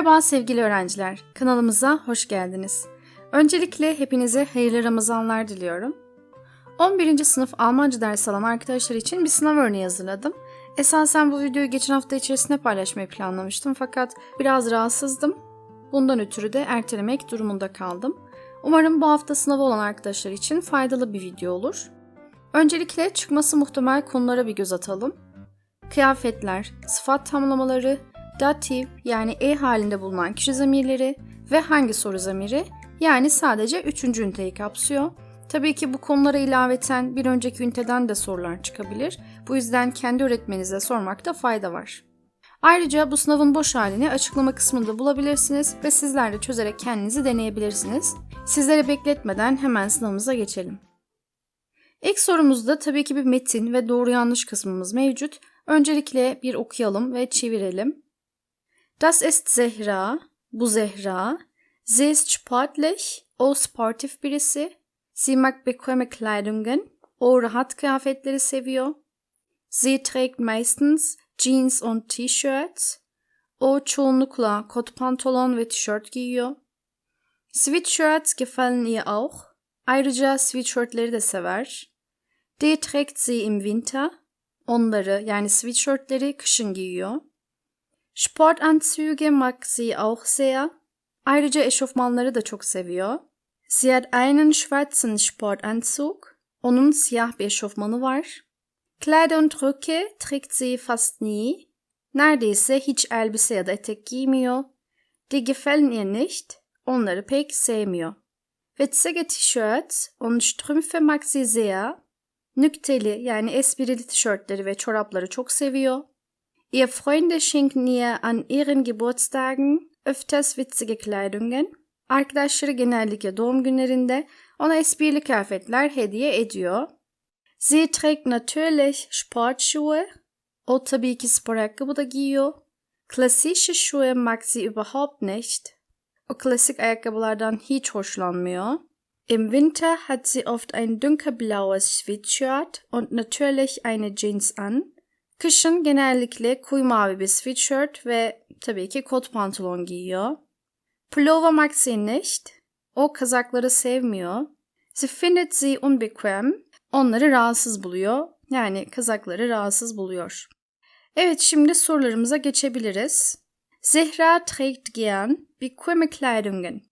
Merhaba sevgili öğrenciler, kanalımıza hoş geldiniz. Öncelikle hepinize hayırlı Ramazanlar diliyorum. 11. sınıf Almanca dersi alan arkadaşlar için bir sınav örneği hazırladım. Esasen bu videoyu geçen hafta içerisinde paylaşmayı planlamıştım fakat biraz rahatsızdım. Bundan ötürü de ertelemek durumunda kaldım. Umarım bu hafta sınavı olan arkadaşlar için faydalı bir video olur. Öncelikle çıkması muhtemel konulara bir göz atalım. Kıyafetler, sıfat tamlamaları, datif yani e halinde bulunan kişi zamirleri ve hangi soru zamiri yani sadece 3. üniteyi kapsıyor. Tabii ki bu konulara ilaveten bir önceki üniteden de sorular çıkabilir. Bu yüzden kendi öğretmenize sormakta fayda var. Ayrıca bu sınavın boş halini açıklama kısmında bulabilirsiniz ve sizler de çözerek kendinizi deneyebilirsiniz. Sizlere bekletmeden hemen sınavımıza geçelim. İlk sorumuzda tabii ki bir metin ve doğru yanlış kısmımız mevcut. Öncelikle bir okuyalım ve çevirelim. Das ist Zehra, bu Zehra. Sie ist sportlich, o sportif birisi. Sie mag bequeme Kleidungen, o rahat kıyafetleri seviyor. Sie trägt meistens Jeans und T-shirts. O çoğunlukla kot pantolon ve tişört giyiyor. Sweatshirts gefallen ihr auch. Ayrıca sweatshirtleri de sever. Die trägt sie im Winter. Onları yani sweatshirtleri kışın giyiyor. Sportanzüge mag sie auch sehr. Ayrıca eşofmanları da çok seviyor. Sie hat einen schwarzen Sportanzug. Onun siyah bir eşofmanı var. Kleider und Röcke trägt sie fast nie. Neredeyse hiç elbise ya da etek giymiyor. Die gefallen ihr nicht. Onları pek sevmiyor. Witzige T-Shirts und Strümpfe mag sie sehr. Nükteli yani esprili tişörtleri ve çorapları çok seviyor. Ihr Freunde schenken ihr an ihren Geburtstagen öfters witzige Kleidungen. Arkadaşları genellikle doğum günlerinde ona esprili kıyafetler hediye ediyor. Sie trägt natürlich Sportschuhe. O tabii ki spor ayakkabı da giyiyor. Klassische Schuhe mag sie überhaupt nicht. O klasik ayakkabılardan hiç hoşlanmıyor. Im Winter hat sie oft ein dunkelblaues Sweatshirt und natürlich eine Jeans an. Kışın genellikle koyu mavi bir sweatshirt ve tabii ki kot pantolon giyiyor. Pullover mag sie nicht. O kazakları sevmiyor. Sie findet sie unbequem. Onları rahatsız buluyor. Yani kazakları rahatsız buluyor. Evet şimdi sorularımıza geçebiliriz. Zehra trägt gern bequeme Kleidungen.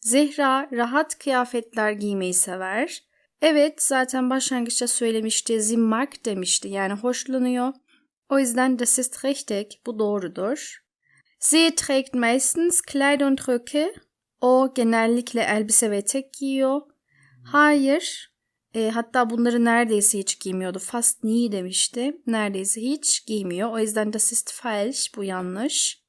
Zehra rahat kıyafetler giymeyi sever. Evet zaten başlangıçta söylemişti. Sie demişti yani hoşlanıyor. O yüzden das ist richtig. Bu doğrudur. Sie trägt meistens Kleider und Röcke. O genellikle elbise ve etek giyiyor. Hayır. E, hatta bunları neredeyse hiç giymiyordu. Fast nie demişti. Neredeyse hiç giymiyor. O yüzden das ist falsch. Bu yanlış.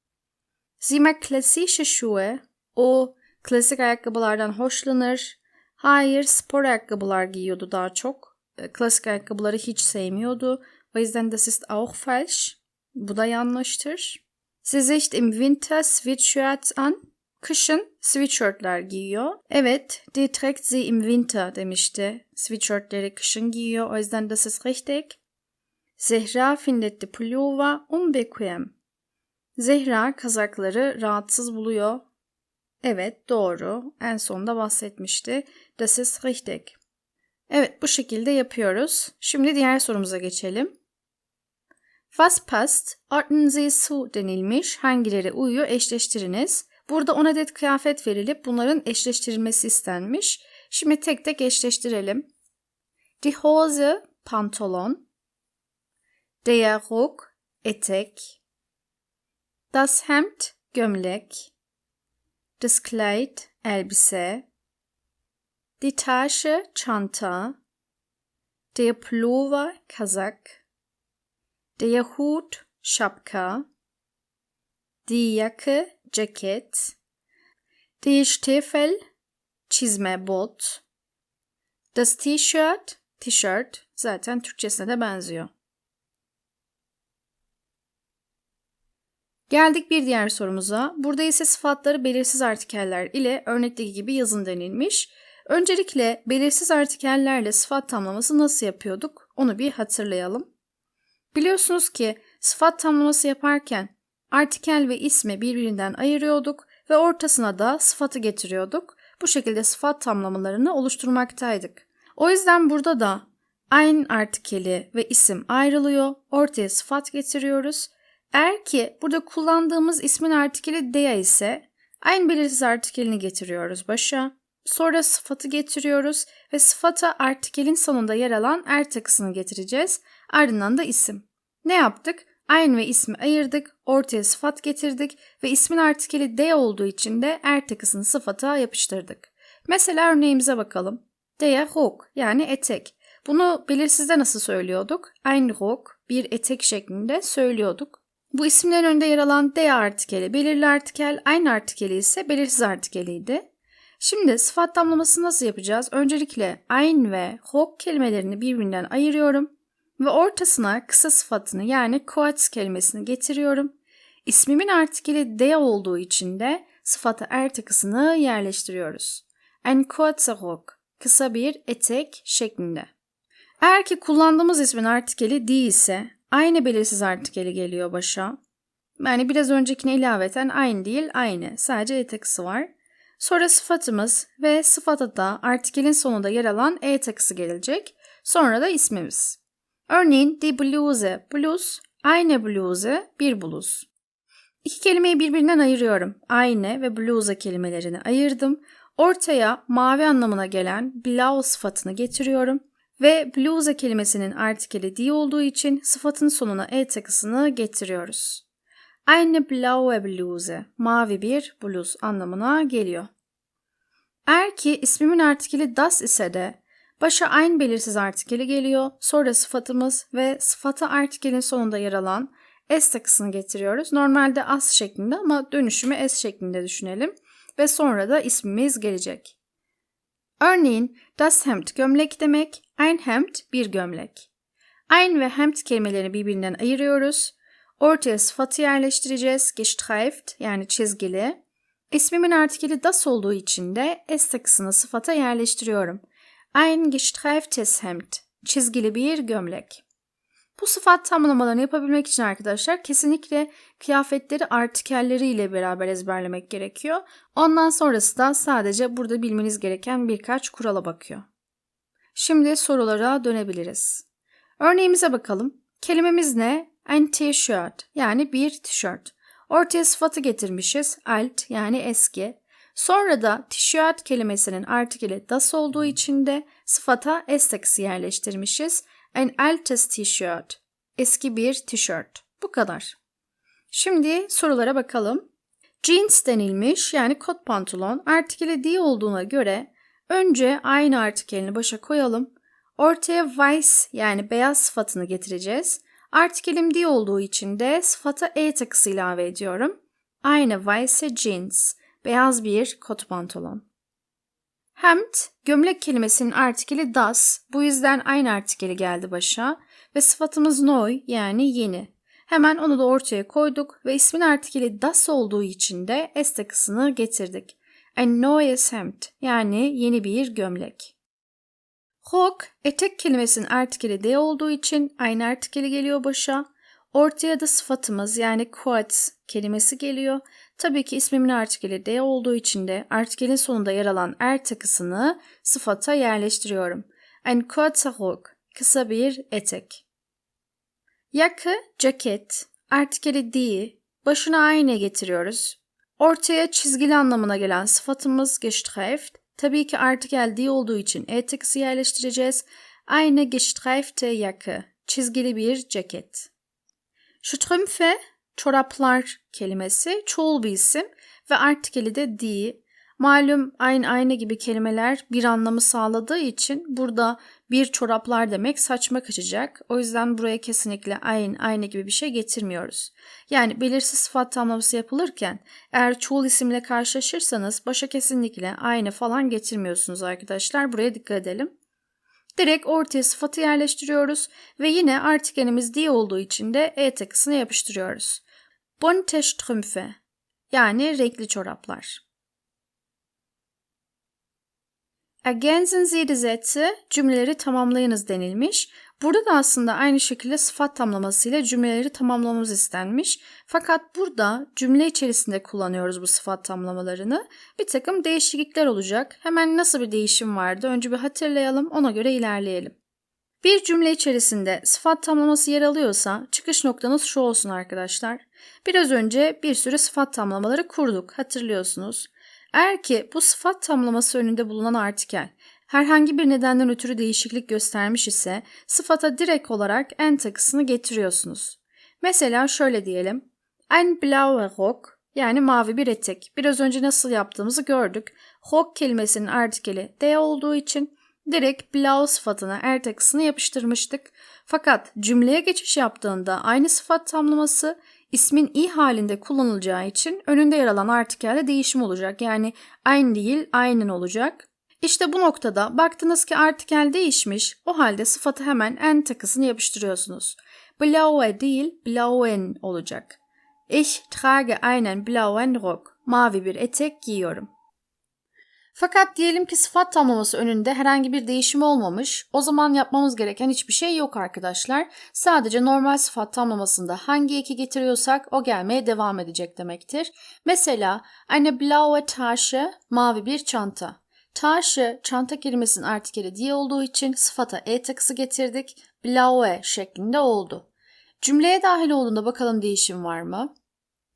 Sie mag klassische Schuhe. O klasik ayakkabılardan hoşlanır. Hayır, spor ayakkabılar giyiyordu daha çok. E, klasik ayakkabıları hiç sevmiyordu. O yüzden das ist auch falsch. Bu da yanlıştır. Sie sicht im Winter Sweatshirts an. Kışın sweatshirtler giyiyor. Evet, die trägt sie im Winter demişti. Sweatshirtleri kışın giyiyor. O yüzden das ist richtig. Zehra findet die Pullover unbequem. Zehra kazakları rahatsız buluyor. Evet, doğru. En sonda bahsetmişti. Das ist richtig. Evet, bu şekilde yapıyoruz. Şimdi diğer sorumuza geçelim. Was passt? Ordnen Sie zu denilmiş. Hangileri uyuyor? Eşleştiriniz. Burada 10 adet kıyafet verilip bunların eşleştirilmesi istenmiş. Şimdi tek tek eşleştirelim. Die Hose, pantolon. Der Ruck, etek. Das Hemd, gömlek. Das Kleid, elbise. Die Tasche, çanta. Der Pullover, kazak. Der Hut, Schapka. Die Jacke, Ceket. Die Stiefel, çizme, bot. Das T-shirt, tişört. Zaten Türkçesine de benziyor. Geldik bir diğer sorumuza. Burada ise sıfatları belirsiz artikeller ile örnekteki gibi yazın denilmiş. Öncelikle belirsiz artikellerle sıfat tamlaması nasıl yapıyorduk? Onu bir hatırlayalım. Biliyorsunuz ki sıfat tamlaması yaparken artikel ve ismi birbirinden ayırıyorduk ve ortasına da sıfatı getiriyorduk. Bu şekilde sıfat tamlamalarını oluşturmaktaydık. O yüzden burada da aynı artikeli ve isim ayrılıyor. Ortaya sıfat getiriyoruz. Eğer ki burada kullandığımız ismin artikeli dea ise aynı belirsiz artikelini getiriyoruz başa. Sonra sıfatı getiriyoruz ve sıfata artikelin sonunda yer alan er takısını getireceğiz. Ardından da isim. Ne yaptık? Aynı ve ismi ayırdık, ortaya sıfat getirdik ve ismin artikeli D olduğu için de er takısını sıfata yapıştırdık. Mesela örneğimize bakalım. Der Rock yani etek. Bunu belirsizde nasıl söylüyorduk? Ein Rock, bir etek şeklinde söylüyorduk. Bu isimlerin önünde yer alan D artikeli belirli artikel, aynı artikeli ise belirsiz artikeliydi. Şimdi sıfat tamlaması nasıl yapacağız? Öncelikle ein ve Rock kelimelerini birbirinden ayırıyorum ve ortasına kısa sıfatını yani Coates kelimesini getiriyorum. İsmimin artikeli D olduğu için de sıfata er takısını yerleştiriyoruz. En Rock, kısa bir etek şeklinde. Eğer ki kullandığımız ismin artikeli D ise aynı belirsiz artikeli geliyor başa. Yani biraz öncekine ilaveten aynı değil aynı. Sadece e takısı var. Sonra sıfatımız ve sıfata da artikelin sonunda yer alan e takısı gelecek. Sonra da ismimiz. Örneğin die Bluse, bluz, eine Bluse, bir bluz. İki kelimeyi birbirinden ayırıyorum. Aynı ve bluse kelimelerini ayırdım. Ortaya mavi anlamına gelen blau sıfatını getiriyorum. Ve bluse kelimesinin artikeli die olduğu için sıfatın sonuna e takısını getiriyoruz. Eine blaue Bluse, mavi bir bluz anlamına geliyor. Eğer ki ismimin artikeli das ise de başa aynı belirsiz artikeli geliyor, sonra sıfatımız ve sıfata artikelin sonunda yer alan s takısını getiriyoruz. Normalde as şeklinde ama dönüşümü s şeklinde düşünelim ve sonra da ismimiz gelecek. Örneğin das Hemd gömlek demek, ein Hemd bir gömlek. Ein ve Hemd kelimelerini birbirinden ayırıyoruz. Ortaya sıfatı yerleştireceğiz. Gestreift yani çizgili. İsmimin artikeli das olduğu için de s takısını sıfata yerleştiriyorum. Ein gestreiftes Hemd. Çizgili bir gömlek. Bu sıfat tamlamalarını yapabilmek için arkadaşlar kesinlikle kıyafetleri artikelleriyle beraber ezberlemek gerekiyor. Ondan sonrası da sadece burada bilmeniz gereken birkaç kurala bakıyor. Şimdi sorulara dönebiliriz. Örneğimize bakalım. Kelimemiz ne? Ein T-shirt yani bir tişört. Ortaya sıfatı getirmişiz. Alt yani eski. Sonra da tişört kelimesinin artikeli das olduğu için de sıfata takısı yerleştirmişiz. Ein altes T-shirt. Eski bir tişört. Bu kadar. Şimdi sorulara bakalım. Jeans denilmiş yani kot pantolon artikeli D olduğuna göre önce aynı artikelini başa koyalım. Ortaya weiß yani beyaz sıfatını getireceğiz. Artikelim D olduğu için de sıfata E takısı ilave ediyorum. Aynı weiße Jeans. Beyaz bir kot pantolon. Hemd, gömlek kelimesinin artikeli das. Bu yüzden aynı artikeli geldi başa. Ve sıfatımız neu yani yeni. Hemen onu da ortaya koyduk ve ismin artikeli das olduğu için de s takısını getirdik. Ein neues Hemd yani yeni bir gömlek. Rock, etek kelimesinin artikeli D olduğu için aynı artikeli geliyor başa. Ortaya da sıfatımız yani quotes kelimesi geliyor. Tabii ki ismimin artikeli D olduğu için de artikelin sonunda yer alan er takısını sıfata yerleştiriyorum. Ein kurzer Rock, kısa bir etek. Yakı, ceket, artikeli D, başına aynı getiriyoruz. Ortaya çizgili anlamına gelen sıfatımız gestreift. Tabii ki artikel D olduğu için e takısı yerleştireceğiz. Aynı gestreifte yakı, çizgili bir ceket. Strümpfe çoraplar kelimesi çoğul bir isim ve artikeli de di. Malum aynı aynı gibi kelimeler bir anlamı sağladığı için burada bir çoraplar demek saçma kaçacak. O yüzden buraya kesinlikle aynı aynı gibi bir şey getirmiyoruz. Yani belirsiz sıfat tamlaması yapılırken eğer çoğul isimle karşılaşırsanız başa kesinlikle aynı falan getirmiyorsunuz arkadaşlar. Buraya dikkat edelim. Direkt ortaya sıfatı yerleştiriyoruz ve yine artikelimiz diye olduğu için de e takısını yapıştırıyoruz. Bunte Strümpfe yani renkli çoraplar. Ergänzen Sie die Sätze, cümleleri tamamlayınız denilmiş. Burada da aslında aynı şekilde sıfat tamlamasıyla cümleleri tamamlamamız istenmiş. Fakat burada cümle içerisinde kullanıyoruz bu sıfat tamlamalarını. Bir takım değişiklikler olacak. Hemen nasıl bir değişim vardı? Önce bir hatırlayalım, ona göre ilerleyelim. Bir cümle içerisinde sıfat tamlaması yer alıyorsa çıkış noktanız şu olsun arkadaşlar. Biraz önce bir sürü sıfat tamlamaları kurduk hatırlıyorsunuz. Eğer ki bu sıfat tamlaması önünde bulunan artikel herhangi bir nedenden ötürü değişiklik göstermiş ise sıfata direkt olarak en takısını getiriyorsunuz. Mesela şöyle diyelim. Ein blauer Rock yani mavi bir etek. Biraz önce nasıl yaptığımızı gördük. Rock kelimesinin artikeli D olduğu için direkt blau sıfatına er takısını yapıştırmıştık. Fakat cümleye geçiş yaptığında aynı sıfat tamlaması ismin i halinde kullanılacağı için önünde yer alan artikelde değişim olacak. Yani aynı değil aynen olacak. İşte bu noktada baktınız ki artikel değişmiş, o halde sıfatı hemen en takısını yapıştırıyorsunuz. Blaue değil, blauen olacak. Ich trage einen blauen Rock. Mavi bir etek giyiyorum. Fakat diyelim ki sıfat tamlaması önünde herhangi bir değişim olmamış. O zaman yapmamız gereken hiçbir şey yok arkadaşlar. Sadece normal sıfat tamlamasında hangi eki getiriyorsak o gelmeye devam edecek demektir. Mesela eine blaue Tasche mavi bir çanta. Tasche çanta kelimesinin artikeli diye olduğu için sıfata e takısı getirdik. Blaue şeklinde oldu. Cümleye dahil olduğunda bakalım değişim var mı?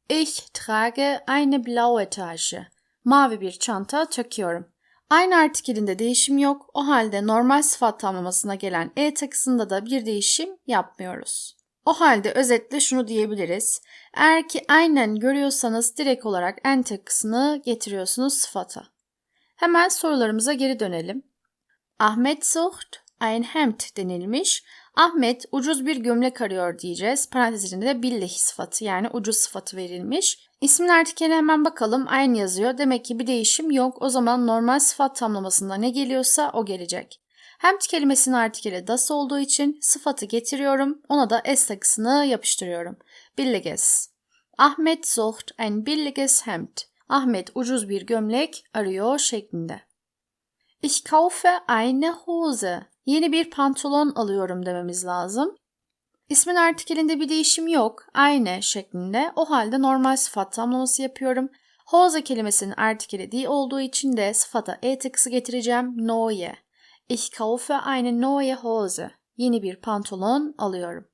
Ich trage eine blaue Tasche. Mavi bir çanta takıyorum. Aynı artikelinde değişim yok. O halde normal sıfat tamlamasına gelen e takısında da bir değişim yapmıyoruz. O halde özetle şunu diyebiliriz. Eğer ki aynen görüyorsanız direkt olarak en takısını getiriyorsunuz sıfata. Hemen sorularımıza geri dönelim. Ahmet sucht ein Hemd denilmiş. Ahmet ucuz bir gömlek arıyor diyeceğiz. Parantez içinde de billig sıfatı yani ucuz sıfatı verilmiş. İsmin artikeli hemen bakalım. Aynı yazıyor. Demek ki bir değişim yok. O zaman normal sıfat tamlamasında ne geliyorsa o gelecek. Hemd kelimesinin artikeli das olduğu için sıfatı getiriyorum. Ona da s takısını yapıştırıyorum. Billiges. Ahmet sucht ein billiges Hemd. Ahmet ucuz bir gömlek arıyor şeklinde. Ich kaufe eine Hose. Yeni bir pantolon alıyorum dememiz lazım. İsmin artikelinde bir değişim yok. Aynı şeklinde. O halde normal sıfat tamlaması yapıyorum. Hose kelimesinin artikeli die olduğu için de sıfata e tıkısı getireceğim. Neue. Ich kaufe eine neue Hose. Yeni bir pantolon alıyorum.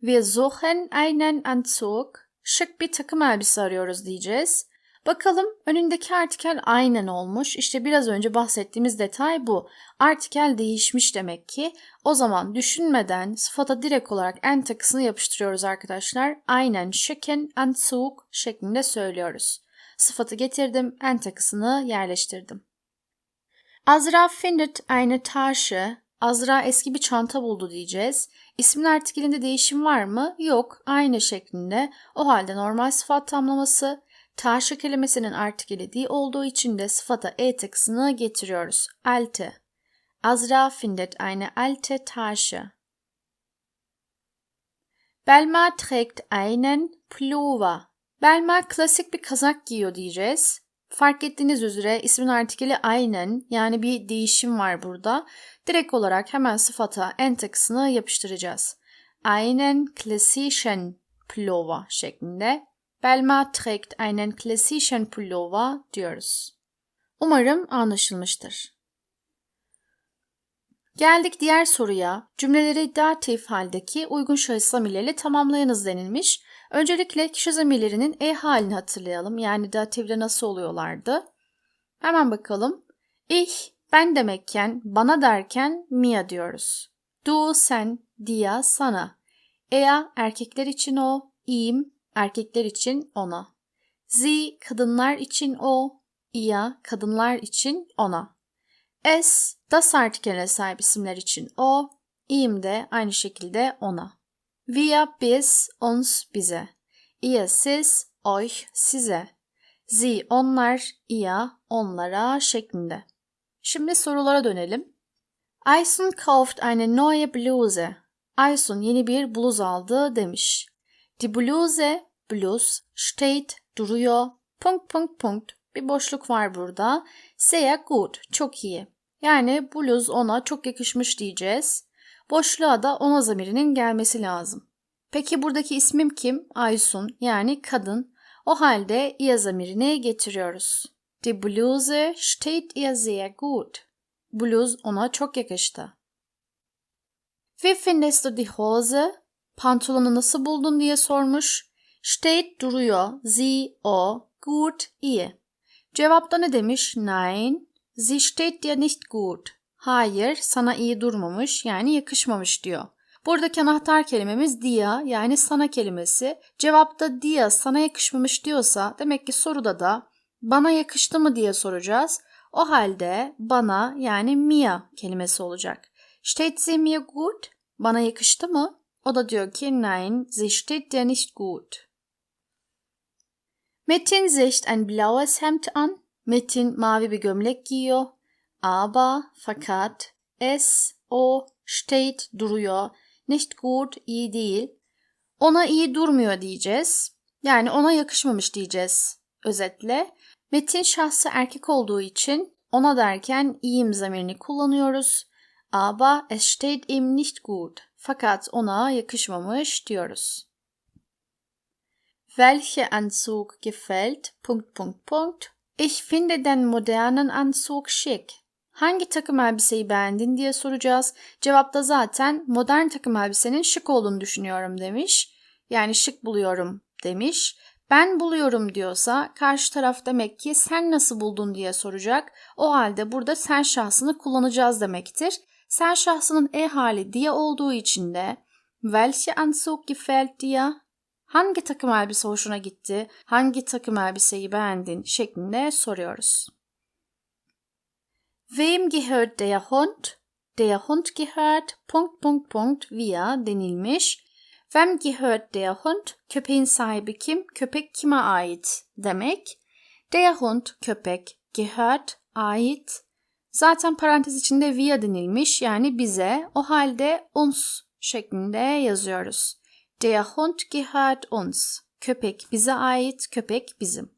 Wir suchen einen Anzug. Şık bir takım elbise arıyoruz diyeceğiz. Bakalım önündeki artikel aynen olmuş. İşte biraz önce bahsettiğimiz detay bu. Artikel değişmiş demek ki. O zaman düşünmeden sıfata direkt olarak en takısını yapıştırıyoruz arkadaşlar. Aynen şıken Anzug şeklinde söylüyoruz. Sıfatı getirdim, en takısını yerleştirdim. Azra findet eine Tasche. Azra eski bir çanta buldu diyeceğiz. İsmin artikelinde değişim var mı? Yok. Aynı şeklinde. O halde normal sıfat tamlaması. Taşı kelimesinin artikeli di olduğu için de sıfata e takısını getiriyoruz. Alte. Azra findet eine alte Tasche. Belma trägt einen Pullover. Belma klasik bir kazak giyiyor diyeceğiz. Fark ettiğiniz üzere ismin artikeli aynen yani bir değişim var burada. Direkt olarak hemen sıfata en takısını yapıştıracağız. Einen klassischen Pullover şeklinde. Belma trägt einen klassischen Pullover diyoruz. Umarım anlaşılmıştır. Geldik diğer soruya. Cümleleri datif haldeki uygun şahıs zamirleriyle tamamlayınız denilmiş. Öncelikle kişi zamirlerinin e halini hatırlayalım. Yani datifle nasıl oluyorlardı? Hemen bakalım. Ich, ben demekken, bana derken mia diyoruz. Du, sen, dia, sana. Ea, erkekler için o, im, erkekler için ona. Sie, kadınlar için o, ia, kadınlar için ona. Es, das artikeline sahip isimler için o, im de aynı şekilde ona. Wir, biz, uns, bize. Ihr, siz, euch, size. Sie, onlar, ihr, onlara şeklinde. Şimdi sorulara dönelim. Aysun kauft eine neue Bluse. Aysun yeni bir bluz aldı demiş. Die Bluse, bluz, steht, duruyor, punkt punkt punkt. Bir boşluk var burada. Sehr gut, çok iyi. Yani bluz ona çok yakışmış diyeceğiz. Boşluğa da ona zamirinin gelmesi lazım. Peki buradaki ismim kim? Aysun yani kadın. O halde ihr zamirini getiriyoruz. Die Bluse steht ihr sehr gut. Bluz ona çok yakıştı. Wie findest du die Hose? Pantolonu nasıl buldun diye sormuş. Steht duruyor. Sie, o, gut, iyi. Cevapta ne demiş? Nein, sie steht dir nicht gut. Hayır, sana iyi durmamış yani yakışmamış diyor. Buradaki anahtar kelimemiz dia yani sana kelimesi. Cevapta dia sana yakışmamış diyorsa demek ki soruda da bana yakıştı mı diye soracağız. O halde bana yani mia kelimesi olacak. Steht sie mir gut? Bana yakıştı mı? O da diyor ki nein, sie steht dir nicht gut. Metin sicht ein blaues Hemd an. Metin mavi bir gömlek giyiyor. Aber, fakat, es, o, steht duruyor. Nicht gut, iyi değil. Ona iyi durmuyor diyeceğiz. Yani ona yakışmamış diyeceğiz. Özetle, Metin şahsı erkek olduğu için ona derken iyiyim zamirini kullanıyoruz. Aber es steht ihm nicht gut. Fakat ona yakışmamış diyoruz. Welcher Anzug gefällt? Punkt, Punkt, Punkt. Ich finde den modernen Anzug schick. Hangi takım elbiseyi beğendin diye soracağız. Cevapta zaten modern takım elbisenin şık olduğunu düşünüyorum demiş. Yani şık buluyorum demiş. Ben buluyorum diyorsa karşı taraf demek ki sen nasıl buldun diye soracak. O halde burada sen şahsını kullanacağız demektir. Sen şahsının e hali diye olduğu için de welche Anzug gefällt dir? Hangi takım elbise hoşuna gitti? Hangi takım elbiseyi beğendin? şeklinde soruyoruz. Wem gehört der Hund? Der Hund gehört Punkt Punkt Punkt wir denilmiş. Wem gehört der Hund? Köpeğin sahibi kim? Köpek kime ait demek. Der Hund köpek gehört ait. Zaten parantez içinde wir denilmiş yani bize. O halde uns şeklinde yazıyoruz. Der Hund gehört uns. Köpek bize ait, köpek bizim.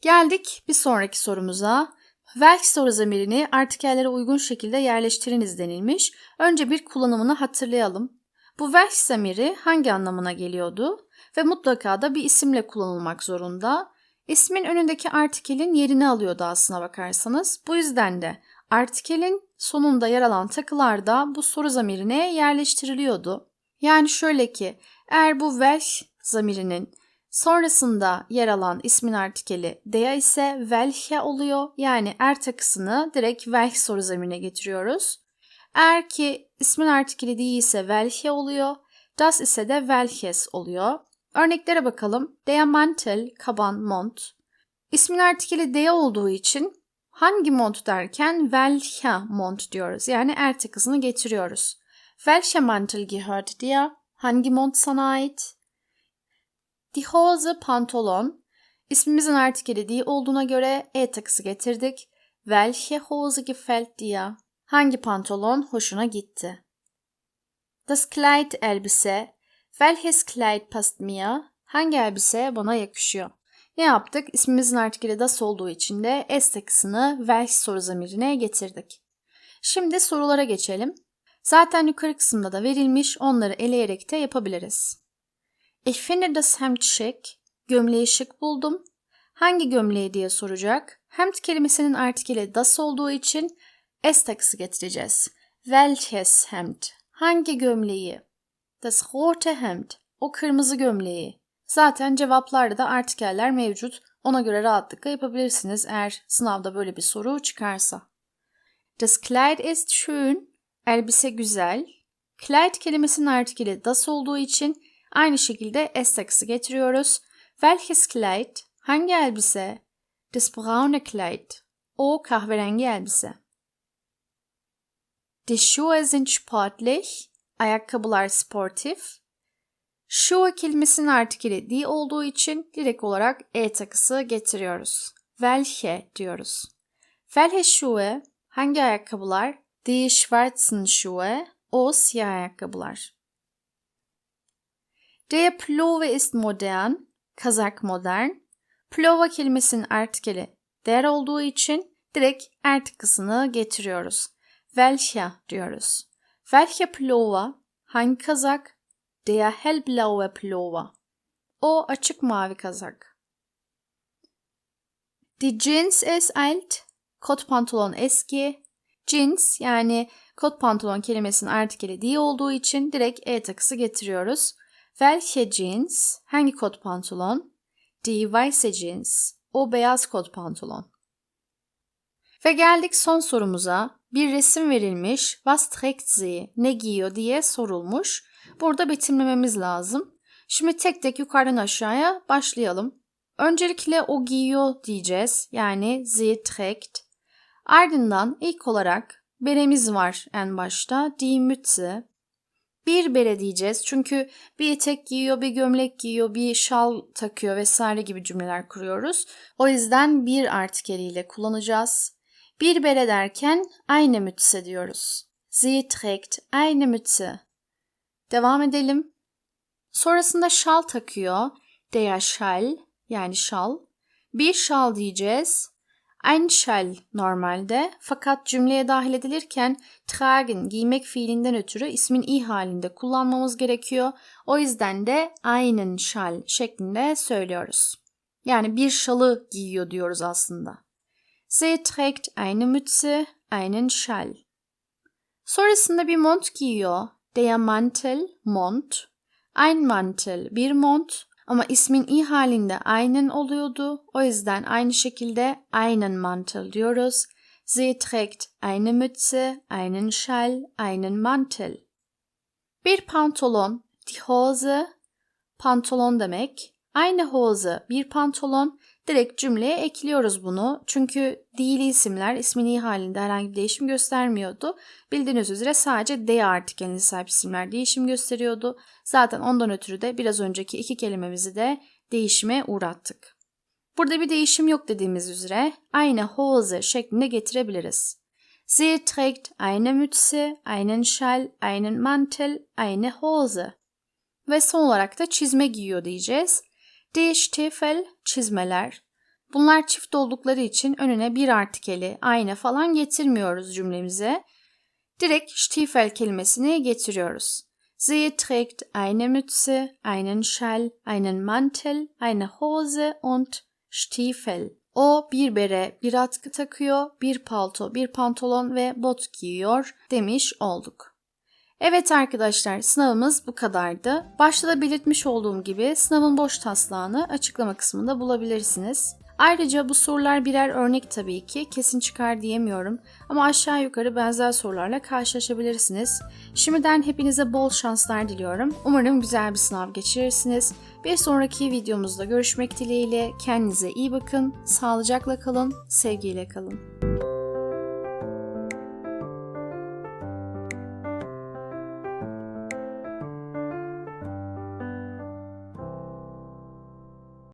Geldik bir sonraki sorumuza. Welch soru zamirini artikellere uygun şekilde yerleştiriniz denilmiş. Önce bir kullanımını hatırlayalım. Bu welch zamiri hangi anlamına geliyordu? Ve mutlaka da bir isimle kullanılmak zorunda. İsmin önündeki artikelin yerini alıyordu aslına bakarsanız. Bu yüzden de artikelin sonunda yer alan takılar da bu soru zamirine yerleştiriliyordu. Yani şöyle ki eğer bu welch zamirinin sonrasında yer alan ismin artikeli dea ise welche oluyor. Yani er takısını direkt welch soru zamirine getiriyoruz. Eğer ki ismin artikeli değilse welche oluyor. Das ise de welches oluyor. Örneklere bakalım. Der Mantel, kaban, mont. İsmin artikeli dea olduğu için hangi mont derken welcher mont diyoruz. Yani er takısını getiriyoruz. Welcher Mantel gehört dir? Hangi mont sana ait? Die Hose pantolon. İsmimizin artikeli di olduğuna göre e takısı getirdik. Welche Hose gefällt dir? Hangi pantolon hoşuna gitti? Das Kleid elbise. Welches Kleid passt mir? Hangi elbise bana yakışıyor? Ne yaptık? İsmimizin artikeli das olduğu için de s takısını welch soru zamirine getirdik. Şimdi sorulara geçelim. Zaten yukarı kısımda da verilmiş, onları eleyerek de yapabiliriz. Ich finde das Hemd schick. Gömleği şık buldum. Hangi gömleği diye soracak. Hemd kelimesinin artikeli das olduğu için s takısı getireceğiz. Welches Hemd? Hangi gömleği? Das rote Hemd. O kırmızı gömleği. Zaten cevaplarda da artikeller mevcut. Ona göre rahatlıkla yapabilirsiniz eğer sınavda böyle bir soru çıkarsa. Das Kleid ist schön. Elbise güzel. Kleid kelimesinin artikeli das olduğu için aynı şekilde s takısı getiriyoruz. Welches Kleid? Hangi elbise? Das braune Kleid. O kahverengi elbise. Die Schuhe sind sportlich. Ayakkabılar sportif. Schuhe kelimesinin artikeli die olduğu için direkt olarak e takısı getiriyoruz. Welche diyoruz. Welche Schuhe? Hangi ayakkabılar? Die schwarzen Schuhe. O siyah ayakkabılar. Der Pullover ist modern. Kazak modern. Pullover kelimesinin artikeli der olduğu için direkt er takısını getiriyoruz. welcher diyoruz. Welcher Pullover? Hangi kazak? Der hellblaue Pullover. O açık mavi kazak. Die Jeans ist alt. Kot pantolon eski. Jeans yani kot pantolon kelimesinin artikeli die olduğu için direkt e takısı getiriyoruz. Welche Jeans? Hangi kot pantolon? Die weiße Jeans. O beyaz kot pantolon. Ve geldik son sorumuza. Bir resim verilmiş. Was trägt sie? Ne giyiyor diye sorulmuş. Burada betimlememiz lazım. Şimdi tek tek yukarıdan aşağıya başlayalım. Öncelikle o giyiyor diyeceğiz. Yani sie trägt. Ardından ilk olarak beremiz var en başta. Die Mütze. Bir bere diyeceğiz çünkü bir etek giyiyor, bir gömlek giyiyor, bir şal takıyor vesaire gibi cümleler kuruyoruz. O yüzden bir artikeliyle kullanacağız. Bir bere derken eine Mütze diyoruz. Sie trägt eine Mütze. Devam edelim. Sonrasında şal takıyor. Der Schal yani şal. Bir şal diyeceğiz. Ein Schal normalde fakat cümleye dahil edilirken tragen giymek fiilinden ötürü ismin i halinde kullanmamız gerekiyor. O yüzden de einen Schal şeklinde söylüyoruz. Yani bir şalı giyiyor diyoruz aslında. Sie trägt eine Mütze, einen Schal. Sonrasında bir mont giyiyor. Der Mantel, mont. Ein Mantel, bir mont. Ama ismin i halinde einen oluyordu. O yüzden aynı şekilde einen Mantel diyoruz. Sie trägt eine Mütze, einen Schal, einen Mantel. Bir pantolon, die Hose, pantolon demek. Eine Hose, bir pantolon. Direkt cümleye ekliyoruz bunu. Çünkü değil isimler ismin i halinde herhangi bir değişim göstermiyordu. Bildiğiniz üzere sadece D artikelini sahip isimler değişim gösteriyordu. Zaten ondan ötürü de biraz önceki iki kelimemizi de değişime uğrattık. Burada bir değişim yok dediğimiz üzere aynı Hose şeklinde getirebiliriz. Sie trägt eine Mütze, einen Schal, einen Mantel, eine Hose. Ve son olarak da çizme giyiyor diyeceğiz. Stiefel, çizmeler. Bunlar çift oldukları için önüne bir artikeli, aynı falan getirmiyoruz cümlemize. Direkt Stiefel kelimesini getiriyoruz. Sie trägt eine Mütze, einen Schal, einen Mantel, eine Hose und Stiefel. O bir bere, bir atkı takıyor, bir palto, bir pantolon ve bot giyiyor demiş olduk. Evet arkadaşlar sınavımız bu kadardı. Başta da belirtmiş olduğum gibi sınavın boş taslağını açıklama kısmında bulabilirsiniz. Ayrıca bu sorular birer örnek tabii ki kesin çıkar diyemiyorum ama aşağı yukarı benzer sorularla karşılaşabilirsiniz. Şimdiden hepinize bol şanslar diliyorum. Umarım güzel bir sınav geçirirsiniz. Bir sonraki videomuzda görüşmek dileğiyle kendinize iyi bakın, sağlıcakla kalın, sevgiyle kalın.